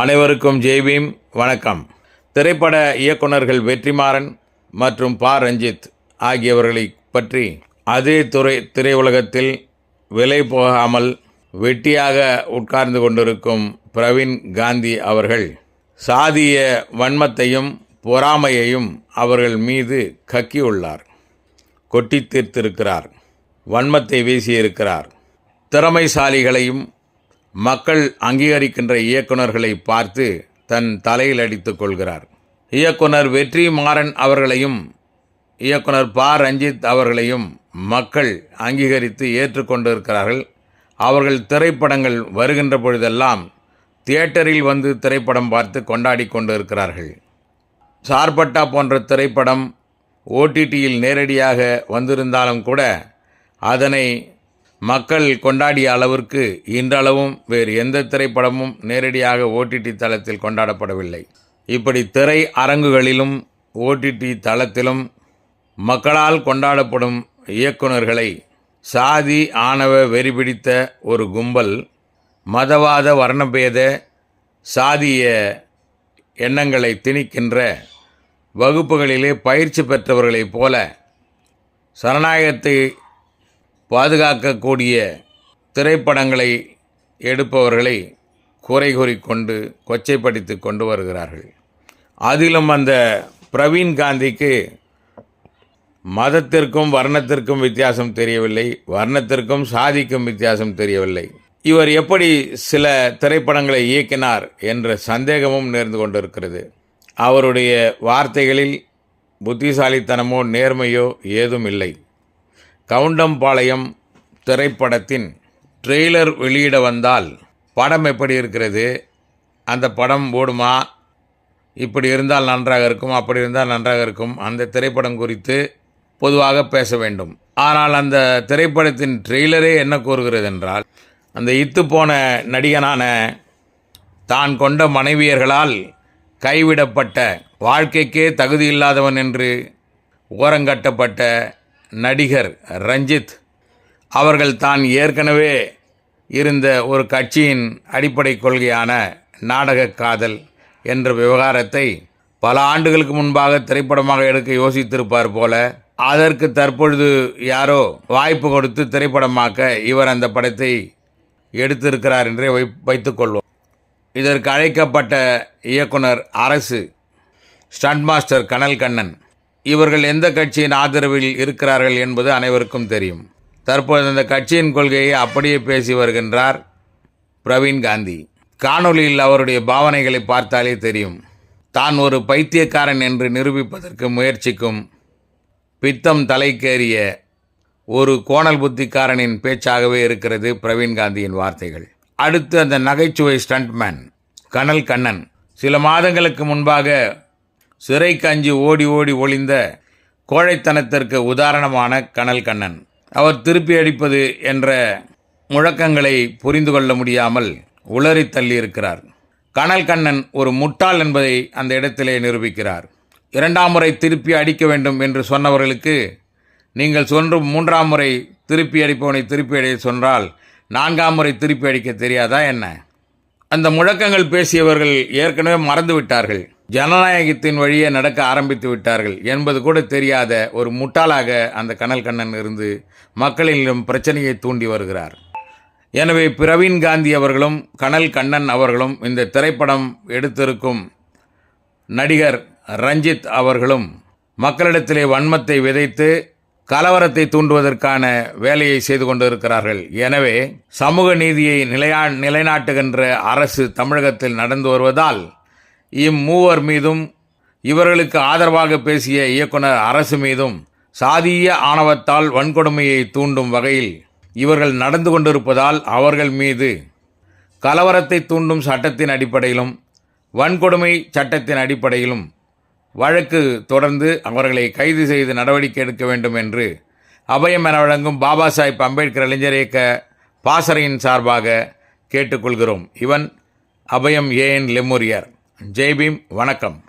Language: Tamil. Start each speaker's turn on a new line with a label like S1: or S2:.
S1: அனைவருக்கும் ஜெய்பீம் வணக்கம். திரைப்பட இயக்குனர்கள் வெற்றிமாறன் மற்றும் பா. ரஞ்சித் ஆகியவர்களை பற்றி அதே துறை திரையுலகத்தில் விலை போகாமல் வெட்டியாக உட்கார்ந்து கொண்டிருக்கும் பிரவீன் காந்தி அவர்கள் சாதிய வன்மத்தையும் பொறாமையையும் அவர்கள் மீது கக்கியுள்ளார். கொட்டி தீர்த்திருக்கிறார். வன்மத்தை வீசியிருக்கிறார். திறமைசாலிகளையும் மக்கள் அங்கீகரிக்கின்ற இயக்குனர்களை பார்த்து தன் தலையில் அடித்துக் கொள்கிறார். இயக்குனர் வெற்றி மாறன் அவர்களையும் இயக்குனர் பா. ரஞ்சித் அவர்களையும் மக்கள் அங்கீகரித்து ஏற்றுக்கொண்டிருக்கிறார்கள். அவர்கள் திரைப்படங்கள் வருகின்ற பொழுதெல்லாம் தியேட்டரில் வந்து திரைப்படம் பார்த்து கொண்டாடி கொண்டிருக்கிறார்கள். சார்பட்டா போன்ற திரைப்படம் ஓடிடியில் நேரடியாக வந்திருந்தாலும் கூட அதனை மக்கள் கொண்டாடிய அளவிற்கு இன்றளவும் வேறு எந்த திரைப்படமும் நேரடியாக ஓடிடி தளத்தில் கொண்டாடப்படவில்லை. இப்படி திரை அரங்குகளிலும் ஓடிடி தளத்திலும் மக்களால் கொண்டாடப்படும் இயக்குனர்களை சாதி ஆணவ வெறி பிடித்த ஒரு கும்பல் மதவாத வர்ணபேத சாதிய எண்ணங்களை திணிக்கின்ற வகுப்புகளிலே பயிற்சி பெற்றவர்களைப் போல சரணாயகத்தை பாதுகாக்கக்கூடிய திரைப்படங்களை எடுப்பவர்களை குறை கூறிக்கொண்டு கொச்சைப்படுத்தி கொண்டு வருகிறார்கள். அதிலும் அந்த பிரவீன் காந்திக்கு மதத்திற்கும் வர்ணத்திற்கும் வித்தியாசம் தெரியவில்லை வர்ணத்திற்கும் சாதிக்கும் வித்தியாசம் தெரியவில்லை. இவர் எப்படி சில திரைப்படங்களை இயக்கினார் என்ற சந்தேகமும் நேர்ந்து கொண்டிருக்கிறது. அவருடைய வார்த்தைகளில் புத்திசாலித்தனமோ நேர்மையோ ஏதும் இல்லை. கவுண்டம்பாளையம் திரைப்படத்தின் ட்ரெய்லர் வெளியிட வந்தால் படம் எப்படி இருக்கிறது? அந்த படம் ஓடுமா? இப்படி இருந்தால் நன்றாக இருக்கும் அப்படி இருந்தால் நன்றாக இருக்கும். அந்த திரைப்படம் குறித்து பொதுவாக பேச வேண்டும். ஆனால் அந்த திரைப்படத்தின் ட்ரெய்லரே என்ன கூறுகிறது என்றால் அந்த இத்து போன நடிகனான தான் கொண்ட மனைவியர்களால் கைவிடப்பட்ட வாழ்க்கைக்கே தகுதி இல்லாதவன் என்று ஓரங்கட்டப்பட்ட நடிகர் ரஞ்சித் அவர்கள் தான் ஏற்கனவே இருந்த ஒரு கட்சியின் அடிப்படை கொள்கையான நாடக காதல் என்ற விவகாரத்தை பல ஆண்டுகளுக்கு முன்பாக திரைப்படமாக எடுக்க யோசித்திருப்பார் போல அதற்கு தற்பொழுது யாரோ வாய்ப்பு கொடுத்து திரைப்படமாக்க இவர் அந்த படத்தை எடுத்திருக்கிறார் என்றே வை வைத்துக்கொள்வோம் இதற்கு அழைக்கப்பட்ட இயக்குனர் அரசு ஸ்டண்ட் மாஸ்டர் கனல் கண்ணன் இவர்கள் எந்த கட்சியின் ஆதரவில் இருக்கிறார்கள் என்பது அனைவருக்கும் தெரியும். தற்போது அந்த கட்சியின் கொள்கையை அப்படியே பேசி வருகின்றார் பிரவீன் காந்தி. காணொலியில் அவருடைய பாவனைகளை பார்த்தாலே தெரியும். தான் ஒரு பைத்தியக்காரன் என்று நிரூபிப்பதற்கு முயற்சிக்கும் பித்தம் தலைக்கேறிய ஒரு கோணல் புத்திக்காரனின் பேச்சாகவே இருக்கிறது பிரவீன் காந்தியின் வார்த்தைகள். அடுத்து அந்த நகைச்சுவை ஸ்டண்ட்மேன் கனல் கண்ணன். சில மாதங்களுக்கு முன்பாக சிறை அஞ்சு ஓடி ஓடி ஒளிந்த கோழைத்தனத்திற்கு உதாரணமான கனல் கண்ணன். அவர் திருப்பி அடிப்பது என்ற முழக்கங்களை புரிந்து கொள்ள முடியாமல் உளறி தள்ளியிருக்கிறார். கனல் கண்ணன் ஒரு முட்டாள் என்பதை அந்த இடத்திலே நிரூபிக்கிறார். இரண்டாம் முறை திருப்பி அடிக்க வேண்டும் என்று சொன்னவர்களுக்கு நீங்கள் சொல்லும் மூன்றாம் முறை திருப்பி அடிப்பவனை திருப்பி அடைய சொன்னால் நான்காம் முறை திருப்பி அடிக்க தெரியாதா என்ன? அந்த முழக்கங்கள் பேசியவர்கள் ஏற்கனவே மறந்து விட்டார்கள் ஜனநாயகத்தின் வழியே நடக்க ஆரம்பித்து விட்டார்கள் என்பது கூட தெரியாத ஒரு முட்டாளாக அந்த கனல் கண்ணன் இருந்து மக்களிடம் பிரச்சனையை தூண்டி வருகிறார். எனவே பிரவீன் காந்தி அவர்களும் கனல் கண்ணன் அவர்களும் இந்த திரைப்படம் எடுத்திருக்கும் நடிகர் ரஞ்சித் அவர்களும் மக்களிடத்திலே வன்மத்தை விதைத்து கலவரத்தை தூண்டுவதற்கான வேலையை செய்து கொண்டிருக்கிறார்கள். எனவே சமூக நீதியை நிலையா நிலைநாட்டுகின்ற அரசு தமிழகத்தில் நடந்து வருவதால் இம்மூவர் மீதும் இவர்களுக்கு ஆதரவாக பேசிய இயக்குனர் அரசு மீதும் சாதிய ஆணவத்தால் வன்கொடுமையை தூண்டும் வகையில் இவர்கள் நடந்து கொண்டிருப்பதால் அவர்கள் மீது கலவரத்தை தூண்டும் சட்டத்தின் அடிப்படையிலும் வன்கொடுமை சட்டத்தின் அடிப்படையிலும் வழக்கு தொடர்ந்து அவர்களை கைது செய்து நடவடிக்கை எடுக்க வேண்டும் என்று அபயம் என வழங்கும் பாபா சாஹிப் அம்பேத்கர் இளைஞர் இயக்க பாசறையின் சார்பாக கேட்டுக்கொள்கிறோம். இவன் அபயம் ஏஎன் லெமோரியர். ஜெய்பீம் வணக்கம்.